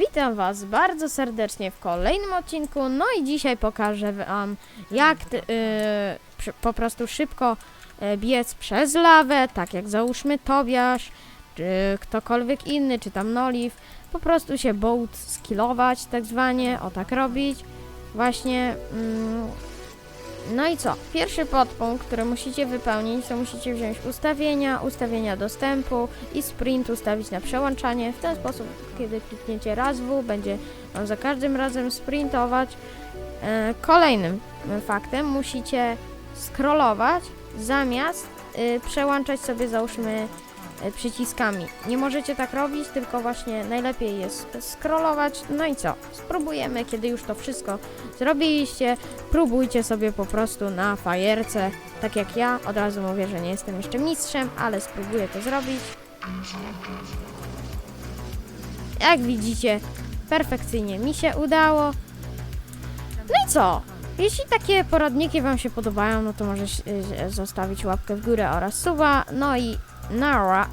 Witam Was bardzo serdecznie w kolejnym odcinku. No i dzisiaj pokażę Wam, jak yy, po prostu szybko yy, biec przez lawę, tak jak załóżmy Tobiasz, czy ktokolwiek inny, czy tam Noliv. Po prostu się boat skillować, tak zwanie, o tak robić. Właśnie. Mm, no i co? Pierwszy podpunkt, który musicie wypełnić, to musicie wziąć ustawienia, ustawienia dostępu i sprint ustawić na przełączanie. W ten sposób, kiedy klikniecie raz W, będzie Wam za każdym razem sprintować. E, kolejnym faktem musicie scrollować zamiast przełączać sobie załóżmy y, przyciskami. Nie możecie tak robić, tylko właśnie najlepiej jest scrollować. No i co? Spróbujemy, kiedy już to wszystko zrobiliście, próbujcie sobie po prostu na fajerce, tak jak ja. Od razu mówię, że nie jestem jeszcze mistrzem, ale spróbuję to zrobić. Jak widzicie, perfekcyjnie mi się udało. No i co? Jeśli takie poradniki Wam się podobają, no to możesz y, zostawić łapkę w górę oraz suba. No i nara.